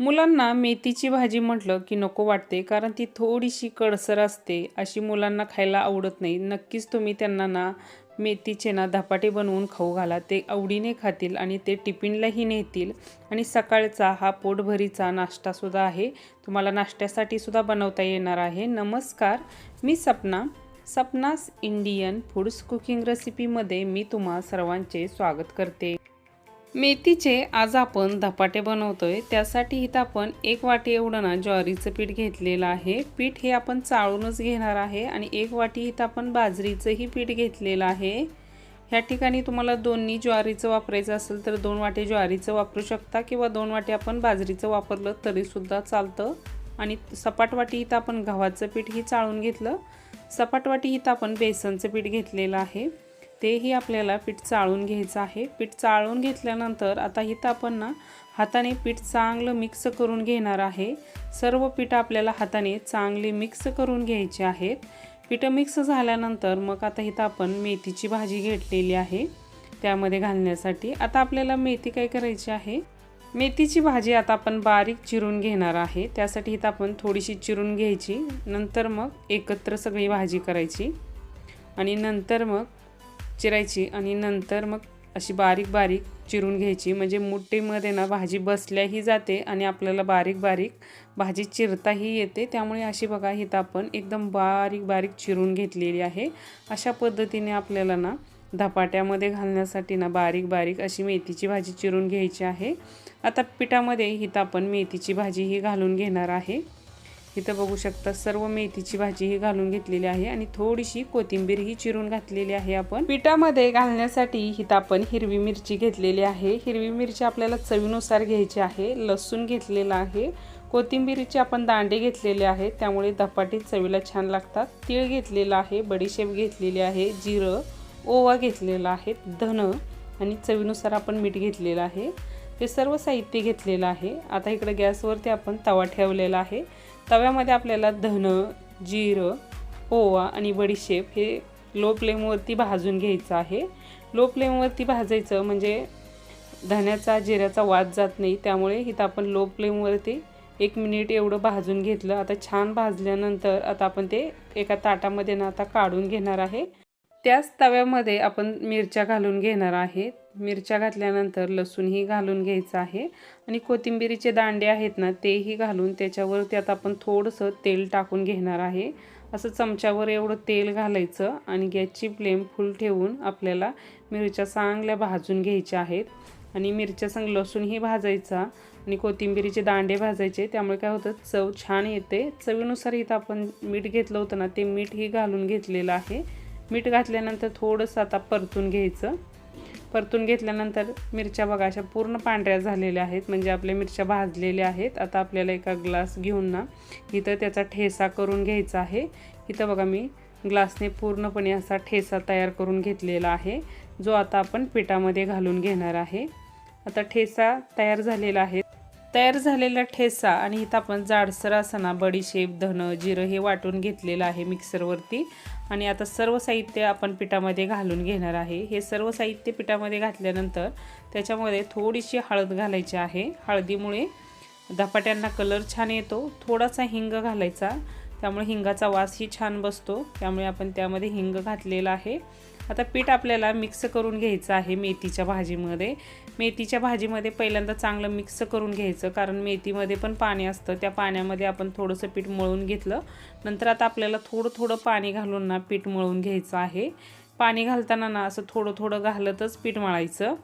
मुलांना मेथीची भाजी म्हटलं की नको वाटते कारण ती थोडीशी कडसर असते अशी मुलांना खायला आवडत नाही. नक्कीच तुम्ही त्यांना ना मेथीचे ना धपाटे बनवून खाऊ घाला. ते आवडीने खातील आणि ते टिफिनलाही नेतील. आणि सकाळचा हा पोटभरीचा नाश्तासुद्धा आहे. तुम्हाला नाश्त्यासाठी सुद्धा बनवता येणार आहे. नमस्कार मी सपना. सपनास इंडियन फूड्स कुकिंग रेसिपीमध्ये मी तुम्हा सर्वांचे स्वागत करते. मेथीचे आज आपण धपाटे बनवतोय. त्यासाठी इथं आपण एक वाटी एवढं ना ज्वारीचं पीठ घेतलेलं आहे. पीठ हे आपण चाळूनच घेणार आहे आणि एक वाटी इथं आपण बाजरीचंही पीठ घेतलेलं आहे. ह्या ठिकाणी तुम्हाला दोन्ही ज्वारीचं वापरायचं असेल तर दोन वाटे ज्वारीचं वापरू शकता किंवा दोन वाटे आपण बाजरीचं वापरलं तरीसुद्धा चालतं. आणि सपाट वाटी इथं आपण गव्हाचं पीठही चाळून घेतलं. सपाट वाटी इथं आपण बेसनचं पीठ घेतलेलं आहे. तेही आपल्याला पीठ चाळून घ्यायचं आहे. पीठ चाळून घेतल्यानंतर आता इथं आपण ना हाताने पीठ चांगलं मिक्स करून घेणार आहे. सर्व पीठ आपल्याला हाताने चांगले मिक्स करून घ्यायचे आहेत. पीठ मिक्स झाल्यानंतर मग आता इथं आपण मेथीची भाजी घेतलेली आहे. त्यामध्ये घालण्यासाठी आता आपल्याला मेथी काय करायची आहे? मेथीची भाजी आता आपण बारीक चिरून घेणार आहे. त्यासाठी इथं आपण थोडीशी चिरून घ्यायची. नंतर मग एकत्र सगळी भाजी करायची. आणि नंतर मग चिरायची आणि नंतर मग अशी बारीक बारीक चिरून घ्यायची. म्हणजे मुठीमध्ये ना भाजी बसल्याही जाते आणि आपल्याला बारीक बारीक भाजी चिरताही येते. त्यामुळे अशी बघा हिथं आपण एकदम बारीक बारीक चिरून घेतलेली आहे. अशा पद्धतीने आपल्याला ना धपाट्यामध्ये घालण्यासाठी ना बारीक बारीक अशी मेथीची भाजी चिरून घ्यायची आहे. आता पिठामध्ये हिथं आपण मेथीची भाजी ही घालून घेणार आहे. इथं बघू शकता सर्व मेथीची भाजी ही घालून घेतलेली आहे आणि थोडीशी कोथिंबीर ही चिरून घातलेली आहे आपण. पिठामध्ये घालण्यासाठी इथं आपण हिरवी मिरची घेतलेली आहे. हिरवी मिरची आपल्याला चवीनुसार घ्यायची आहे. लसूण घेतलेला आहे. कोथिंबीरीचे आपण दांडे घेतलेले आहेत. त्यामुळे धपाटीत चवीला छान लागतात. तीळ घेतलेला आहे. बडीशेप घेतलेली आहे. जिरं ओवा घेतलेला आहे. धन आणि चवीनुसार आपण मीठ घेतलेलं आहे. हे सर्व साहित्य घेतलेलं आहे. आता इकडे गॅसवरती आपण तवा ठेवलेला आहे. तव्यामध्ये आपल्याला धन जिरं ओवा आणि बडीशेप हे लो फ्लेमवरती भाजून घ्यायचं आहे. लो फ्लेमवरती भाजायचं म्हणजे धण्याचा जिऱ्याचा वाद जात नाही. त्यामुळे इथं आपण लो फ्लेमवरती एक मिनिट एवढं भाजून घेतलं. आता छान भाजल्यानंतर आता आपण ते एका ताटामध्ये ना आता काढून घेणार आहे. त्याच तव्यामध्ये आपण मिरच्या घालून घेणार आहेत मिरच्या घातल्यानंतर लसूणही घालून घ्यायचं आहे. आणि कोथिंबिरीचे दांडे आहेत ना तेही घालून त्याच्यावरती आता आपण थोडंसं तेल टाकून घेणार आहे. असं चमच्यावर एवढं तेल घालायचं आणि गॅसची फ्लेम फुल ठेवून आपल्याला मिरच्या चांगल्या भाजून घ्यायच्या आहेत. आणि मिरच्या संग लसूणही भाजायचा आणि कोथिंबिरीचे दांडे भाजायचे त्यामुळे काय होतं चव छान येते. चवीनुसार इथं आपण मीठ घेतलं होतं ना ते मीठही घालून घेतलेलं आहे. मीठ घातल्यानंतर थोडंसं आता परतून घ्यायचं. परतून घेतल्यानंतर मिरच्या बघा अशा पूर्ण पांढऱ्या झालेल्या आहेत. म्हणजे आपल्या मिरच्या भाजलेल्या आहेत. आता आपल्याला एका ग्लास घेऊन ना इथं त्याचा ठेसा करून घ्यायचा आहे. इथं बघा मी ग्लासने पूर्णपणे असा ठेसा तयार करून घेतलेला आहे जो आता आपण पिठामध्ये घालून घेणार आहे. आता ठेसा तयार झालेला आहे. तयार झालेला ठेसा आणि इथं आपण जाडसर असं ना बडीशेप धनं जिरं हे वाटून घेतलेलं आहे मिक्सरवरती. आणि आता सर्व साहित्य आपण पिठामध्ये घालून घेणार आहे. हे सर्व साहित्य पिठामध्ये घातल्यानंतर त्याच्यामध्ये थोडीशी हळद घालायची आहे. हळदीमुळे धपाट्यांना कलर छान येतो. थोडासा हिंग घालायचा. त्यामुळे हिंगाचा वासही छान बसतो. त्यामुळे आपण त्यामध्ये हिंग घातलेला आहे. आता पीठ आपल्याला मिक्स करून घ्यायचं आहे मेथीच्या भाजीमध्ये. मेथीच्या भाजीमध्ये पहिल्यांदा चांगलं मिक्स करून घ्यायचं कारण मेथीमध्ये पण पाणी असतं. त्या पाण्यामध्ये आपण थोडंसं पीठ मळून घेतलं. नंतर आता आपल्याला थोडं थोडं पाणी घालून ना पीठ मळून घ्यायचं आहे. पाणी घालताना ना असं थोडं थोडं घालतच पीठ मळायचं.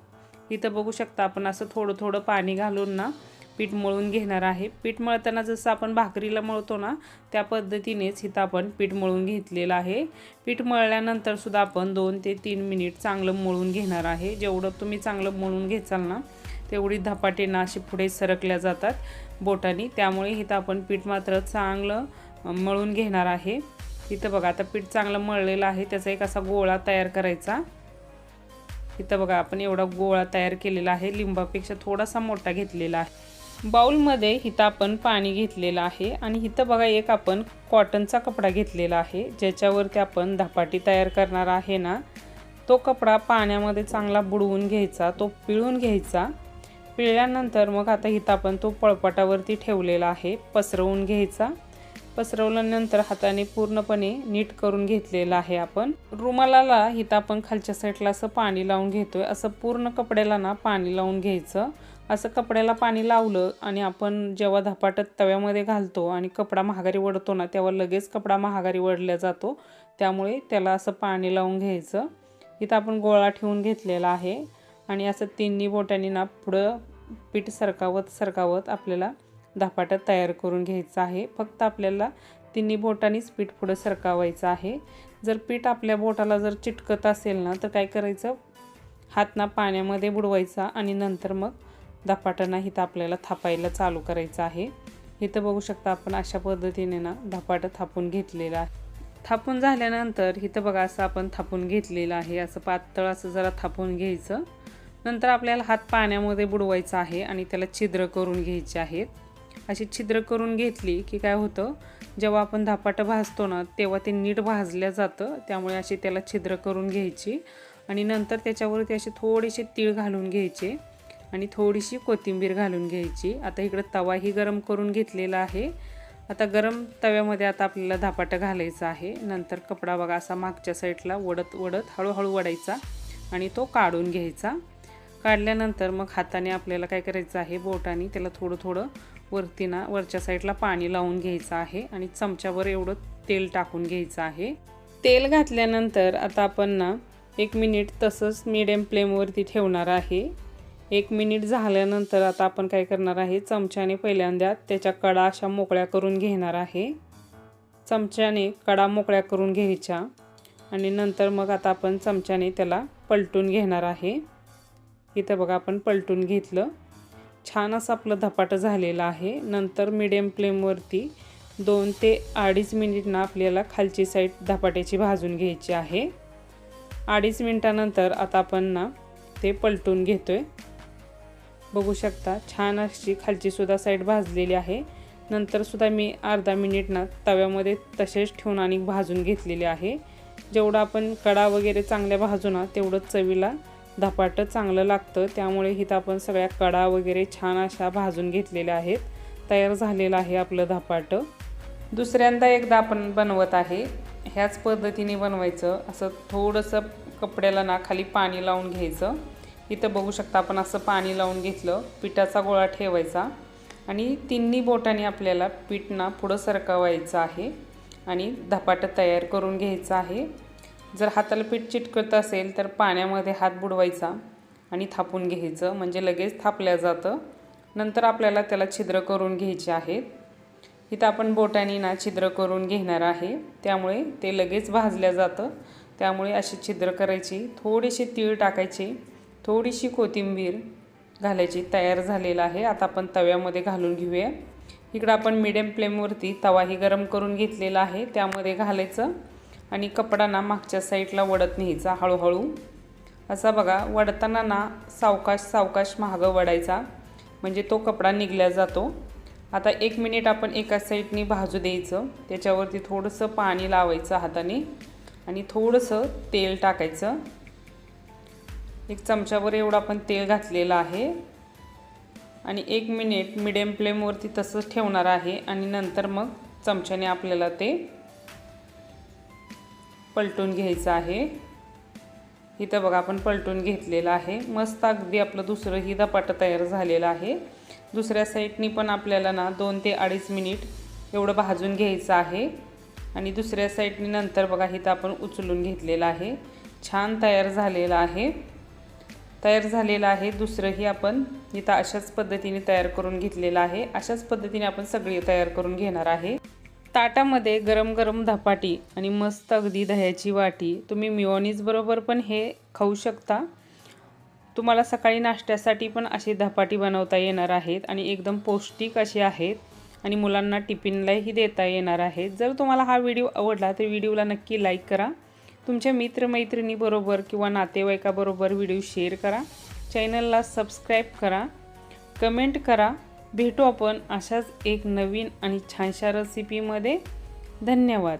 इथं बघू शकता आपण असं थोडं थोडं पाणी घालून ना पीठ मळून घेणार आहे. पीठ मळताना जसं आपण भाकरीला मळतो ना त्या पद्धतीनेच इथं आपण पीठ मळून घेतलेलं आहे. पीठ मळल्यानंतरसुद्धा आपण दोन ते तीन मिनिट चांगलं मळून घेणार आहे. जेवढं तुम्ही चांगलं मळून घेचाल ना तेवढी धपाटेनं अशी पुढे सरकल्या जातात बोटाने. त्यामुळे इथं आपण पीठ मात्र चांगलं मळून घेणार आहे. इथं बघा आता पीठ चांगलं मळलेलं आहे. त्याचा एक असा गोळा तयार करायचा. इथं बघा आपण एवढा गोळा तयार केलेला आहे. लिंबापेक्षा थोडासा मोठा घेतलेला आहे. बाऊलमध्ये इथं आपण पाणी घेतलेलं आहे आणि इथं बघा एक आपण कॉटनचा कपडा घेतलेला आहे ज्याच्यावरती आपण धपाटी तयार करणार आहे ना तो कपडा पाण्यामध्ये चांगला बुडवून घ्यायचा तो पिळून घ्यायचा. पिळल्यानंतर मग आता इथं आपण तो पळपाटावरती ठेवलेला आहे पसरवून घ्यायचा. पसरवल्यानंतर हाताने पूर्णपणे नीट करून घेतलेला आहे आपण. रुमालाला इथं आपण खालच्या साईडला असं पाणी लावून घेतोय असं पूर्ण कपड्याला ना पाणी लावून घ्यायचं. असं कपड्याला पाणी लावलं आणि आपण जेव्हा धपाटत तव्यामध्ये घालतो आणि कपडा महागारी वडतो ना तेव्हा लगेच कपडा महागारी वडला जातो. त्यामुळे त्याला असं पाणी लावून घ्यायचं. इथं आपण गोळा ठेवून घेतलेला आहे आणि असं तिन्ही बोटांनी ना पुढं पीठ सरकावत सरकावत आपल्याला धपाटं तयार करून घ्यायचं आहे. फक्त आपल्याला तिन्ही बोटांनीच पीठ पुढं सरकावायचं आहे. जर पीठ आपल्या बोटाला जर चिटकत असेल ना तर काय करायचं? हात ना पाण्यामध्ये बुडवायचा आणि नंतर मग धपाटांना इथं आपल्याला थापायला चालू करायचं आहे. इथं बघू शकता आपण अशा पद्धतीने ना धपाटं थापून घेतलेलं आहे. थापून झाल्यानंतर इथं बघा असं आपण थापून घेतलेलं आहे. असं पातळ असं जरा थापून घ्यायचं. नंतर आपल्याला हात पाण्यामध्ये बुडवायचा आहे आणि त्याला छिद्र करून घ्यायचे आहेत. अशी छिद्र करून घेतली की काय होतं? जेव्हा आपण धपाटं भाजतो ना तेव्हा ते नीट भाजल्या जातं. त्यामुळे अशी त्याला छिद्र करून घ्यायची. आणि नंतर त्याच्यावरती असे थोडेसे तीळ घालून घ्यायचे. आणि थोडीशी कोथिंबीर घालून घ्यायची. आता इकडं तवाही गरम करून घेतलेला आहे. आता गरम तव्यामध्ये आता आपल्याला धापाटं घालायचा आहे. नंतर कपडा बघा असा मागच्या साईडला वडत वडत हळूहळू वडायचा आणि तो काढून घ्यायचा. काढल्यानंतर मग हाताने आपल्याला काय करायचं आहे बोटाने त्याला थोडं थोडं वरती ना वरच्या साईडला पाणी लावून घ्यायचं आहे आणि चमच्यावर एवढं तेल टाकून घ्यायचं आहे. तेल घातल्यानंतर आता आपण ना एक मिनिट तसंच मिडियम फ्लेमवरती ठेवणार आहे. एक मिनिट झाल्यानंतर आता आपण काय करणार आहे? चमच्याने पहिल्यांदा त्याच्या कडा अशा मोकळ्या करून घेणार आहे. चमच्याने कडा मोकळ्या करून घ्यायच्या. आणि नंतर मग आता आपण चमच्याने त्याला पलटून घेणार आहे. इथं बघा आपण पलटून घेतलं. छान असं आपलं धपाटं झालेलं आहे. नंतर मिडियम फ्लेमवरती दोन ते अडीच मिनिटनं आपल्याला खालची साईड धपाट्याची भाजून घ्यायची आहे. अडीच मिनटानंतर आता आपण ना ते पलटून घेतो आहे बघू शकता. छान अशी खालची सुद्धा साईड भाजलेली आहे. नंतर सुद्धा मी अर्धा मिनिट ना तव्यामध्ये तसेच ठेवून आणि भाजून घेतलेले आहे. जेवढं आपण कडा वगैरे चांगल्या भाजू ना तेवढं चवीला धपाटं चांगलं लागतं. त्यामुळे इथं आपण सगळ्या कडा वगैरे छान अशा भाजून घेतलेल्या आहेत. तयार झालेलं आहे आपलं धपाटं. दुसऱ्यांदा एकदा आपण बनवत आहे. ह्याच पद्धतीने बनवायचं. असं थोडंसं कपड्याला ना खाली पाणी लावून घ्यायचं. इथं बघू शकता आपण असं पाणी लावून घेतलं पिठाचा गोळा ठेवायचा आणि तिन्ही बोटाने आपल्याला पीठना पुढं सरकवायचं आहे आणि धपाटं तयार करून घ्यायचं आहे. जर हाताला पीठ चिटकत असेल तर पाण्यामध्ये हात बुडवायचा आणि थापून घ्यायचं म्हणजे लगेच थापल्या जातं. नंतर आपल्याला त्याला छिद्र करून घ्यायचे आहेत. इथं आपण बोटाने ना छिद्र करून घेणार आहे. त्यामुळे ते लगेच भाजल्या जातं. त्यामुळे अशी छिद्र करायची थोडीशी तीळ टाकायची थोडीशी कोथिंबीर घालायची तयार झालेला आहे. आता आपण तव्यामध्ये घालून घेऊया. इकडं आपण मिडियम फ्लेमवरती तवाही गरम करून घेतलेला आहे. त्यामध्ये घालायचं आणि कपडा ना मागच्या साईडला वडत न्यायचा हळूहळू. असा बघा वडताना ना सावकाश सावकाश महागं वडायचा. म्हणजे तो कपडा निघल्या जातो. आता एक मिनिट आपण एका साईडनी भाजू द्यायचं. त्याच्यावरती थोडंसं पाणी लावायचं हाताने आणि थोडंसं तेल टाकायचं. एक चमच्यावर एवढं आपण तेल घातलेलं आहे. आणि एक मिनिट मिडियम फ्लेमवरती तसंच ठेवणार आहे. आणि नंतर मग चमच्याने आपल्याला ते पलटून घ्यायचं आहे. इथं बघा आपण पलटून घेतलेलं आहे. मस्त अगदी आपलं दुसरंही धपाटं तयार झालेलं आहे. दुसऱ्या साईडनी पण आपल्याला ना दोन ते अडीच मिनिट एवढं भाजून घ्यायचं आहे. आणि दुसऱ्या साईडनी नंतर बघा इथं आपण उचलून घेतलेलं आहे. छान तयार झालेलं आहे. तयार झालेलं आहे. दुसरंही आपण इथं अशाच पद्धतीने तयार करून घेतलेलं आहे. अशाच पद्धतीने आपण सगळी तयार करून घेणार आहे. ताटामध्ये गरम गरम धपाटी आणि मस्त अगदी दह्याची वाटी तुम्ही मिओनीजबरोबर पण हे खाऊ शकता. तुम्हाला सकाळी नाश्त्यासाठी पण अशी धपाटी बनवता येणार आहेत आणि एकदम पौष्टिक असे आहेत आणि मुलांना टिफिनलाही देता येणार आहेत. जर तुम्हाला हा व्हिडिओ आवडला तर व्हिडिओला नक्की लाईक करा. तुमच्या मित्रमैत्रिणीबरोबर किंवा नातेवाईकाबरोबर व्हिडिओ शेअर करा. चॅनलला सबस्क्राईब करा. कमेंट करा. भेटू आपण अशाच एक नवीन आणि छानशा रेसिपीमध्ये धन्यवाद.